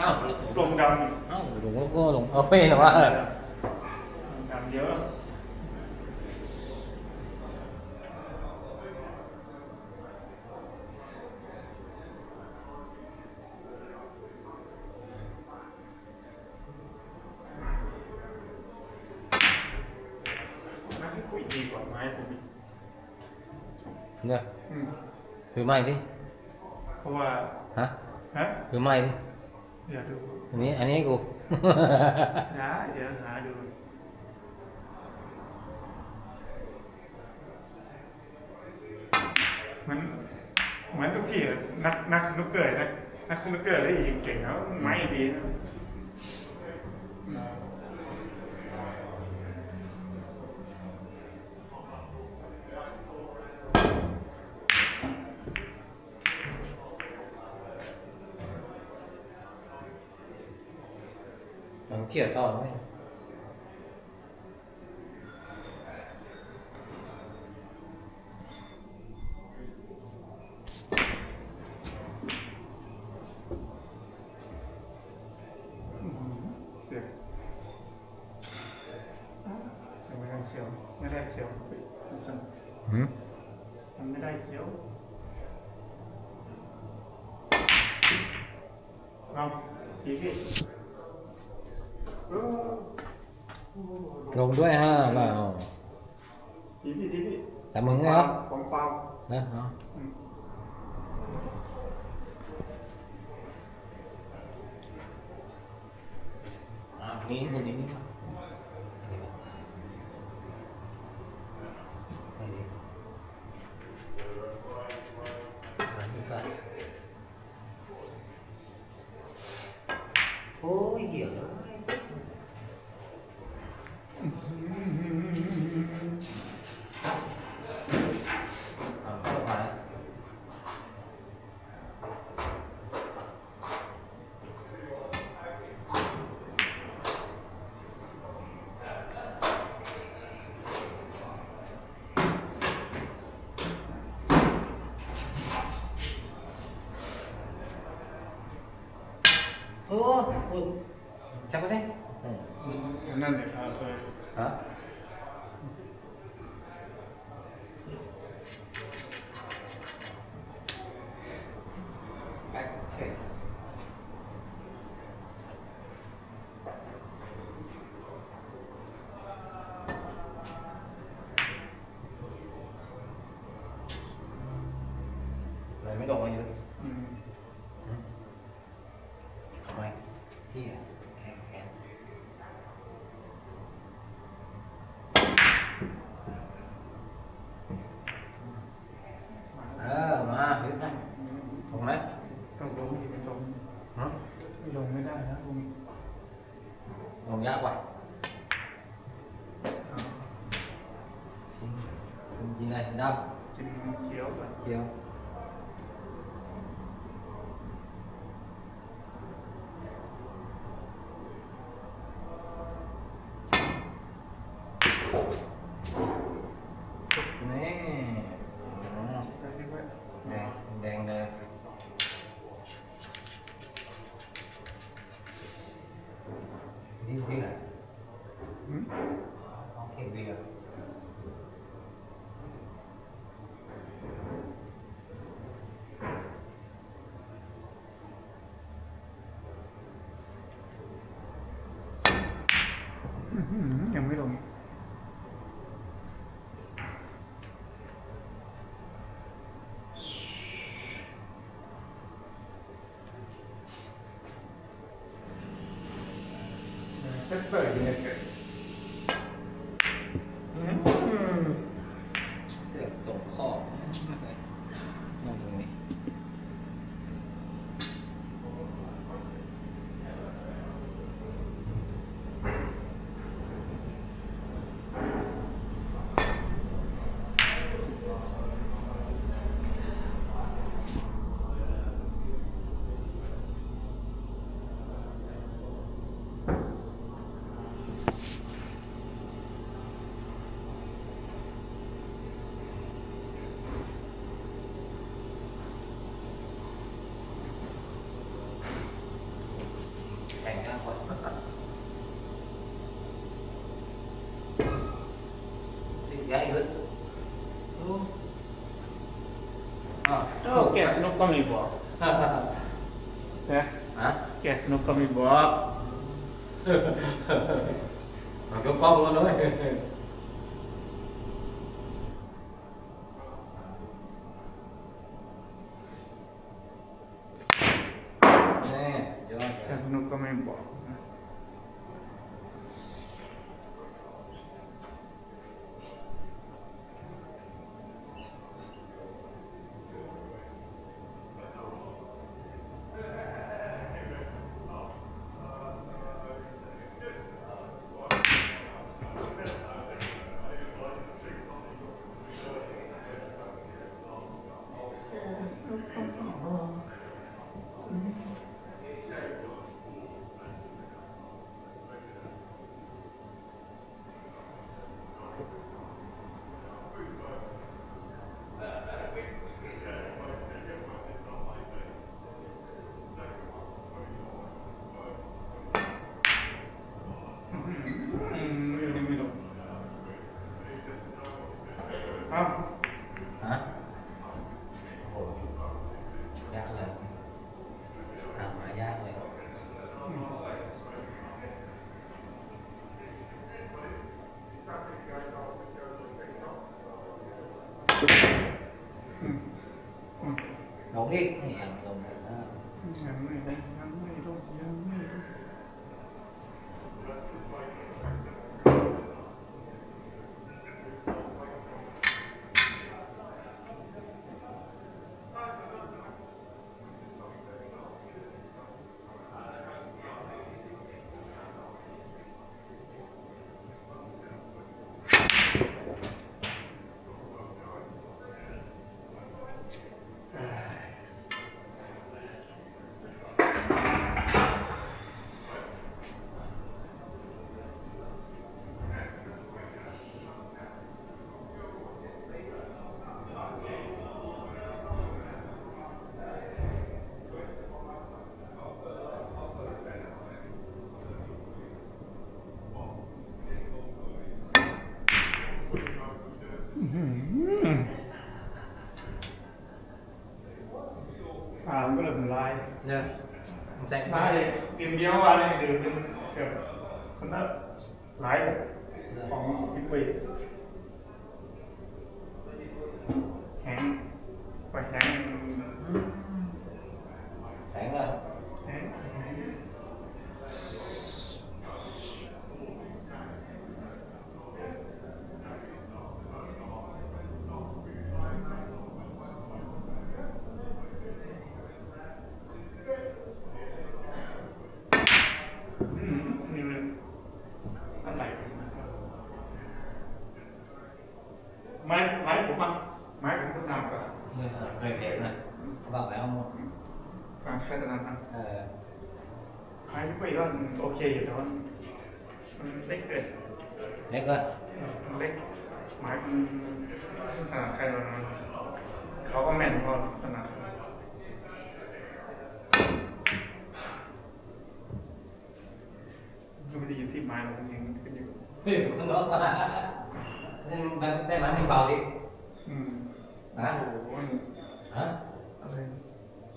อ้าว ลงด เอ้าหลวงพ่อก็หลวงเอาไปแต่ว่า ำดำเยอะไม้ที่ปุ๋ยดีกว่าไม้ผมอีก เนี่ย อืม คือไม่ดิ เพราะว่า ฮะ ฮะ คือไม่ดิ เดี๋ยวดูอันนี้ อันนี้กูนะเดี๋ยวหาดูมันเหมือนทุกที่อะนักนักสนุกเกอร์นะนักสนุกเกอร์ได้ยิงเก่งแล้วไม้ดีนะ เขี่ยวต่อไหมเสียไม่ได้เขียวไม่ได้เขียวมันสั่นหืมมันไม่ได้เขียวเอาทีพี่เออ ลงด้วยห้าเปล่าทีพี่ทีพี่แต่มึงเหรอของฟาวนะเอาอืมอ่านี้คนนี้ Oh, siapa teh? Kanan ya, apa? Hah? ra gì này đâm chiếu chiếu ยังไม่ลงเออเปิดอยู่เนี่ย kami bawa. ya? Hah? Yes, no kami bawa. Maka kau belum tahu. Yes, no kami bawa. อื้อหืออ่ามันก็เลยเป็นลายเนี่ยมันแต่งลายเดียวเดียวอะไรเดือเป็นแบบคนละลายแบบของพิเวทแห้งไปแห้ง แข็งเลย แห้งแห้ง อืมนี่มันอะไร ไม้ไม้ผมอะไม้ผมก็ทำกับเนี่ยเคยเห็นนะเขาบอกแล้วหมดการแค่ตอนนั้นนะเออไม้ไม่ก็โอเคอยู่แต่ว่ามันเล็กเกินเล็กก็มันเล็กไม้มันขนาดใครตอนนั้นเขาก็แม่นพอขนาดก็ไม่ได้อยู่ที่ไม้หรอกมันยังขึ้นอยู่เฮ้ยคุณร้องมานี่มันได้ไหมมึงเบาดิอืมฮะโอ้โหมันฮะอะ nên tay bạn đi vào đi ừ. hả hả đây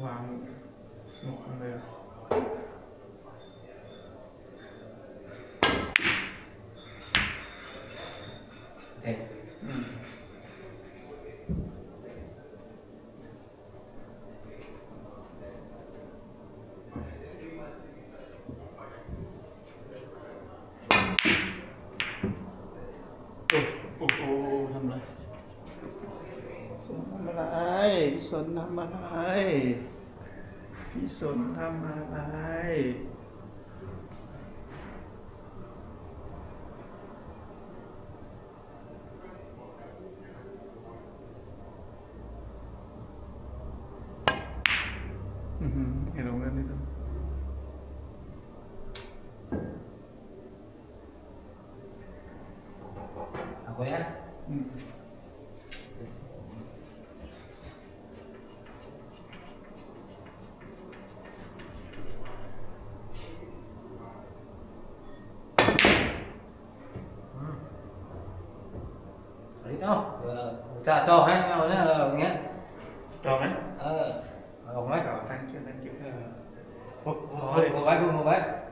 hoàng một đây Okay. Mm. พี่สนทำอะไร อือหือเห็นลงเล่นนี่ด้วยเอาไปนะอืม Dạ, cho hết rồi đó là nghe. Cho mấy? Ờ. Không mấy rồi, tăng chưa tăng chưa. Ờ. Thôi, mua bát, mua bát.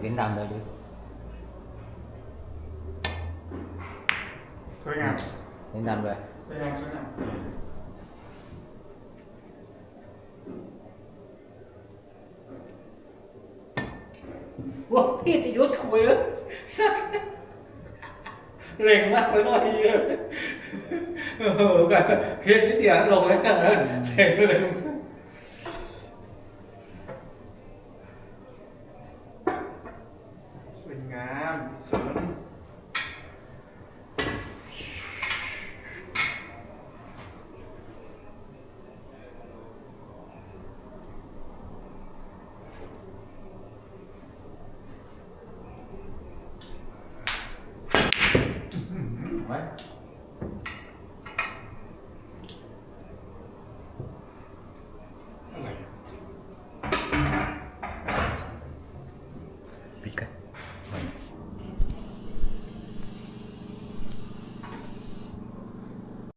Việt Nam rồi đi bác một bác ờ đó một đấy cụ lời thế đến đàm rồi đi สวยงาม đến đàm rồi สวยงามสวยงาม Ủa, cái thì rút khuya Sao Rèn mắt với nó đi Ừ, cả hiện cái tiền lồng ấy Rèn lên สวย não?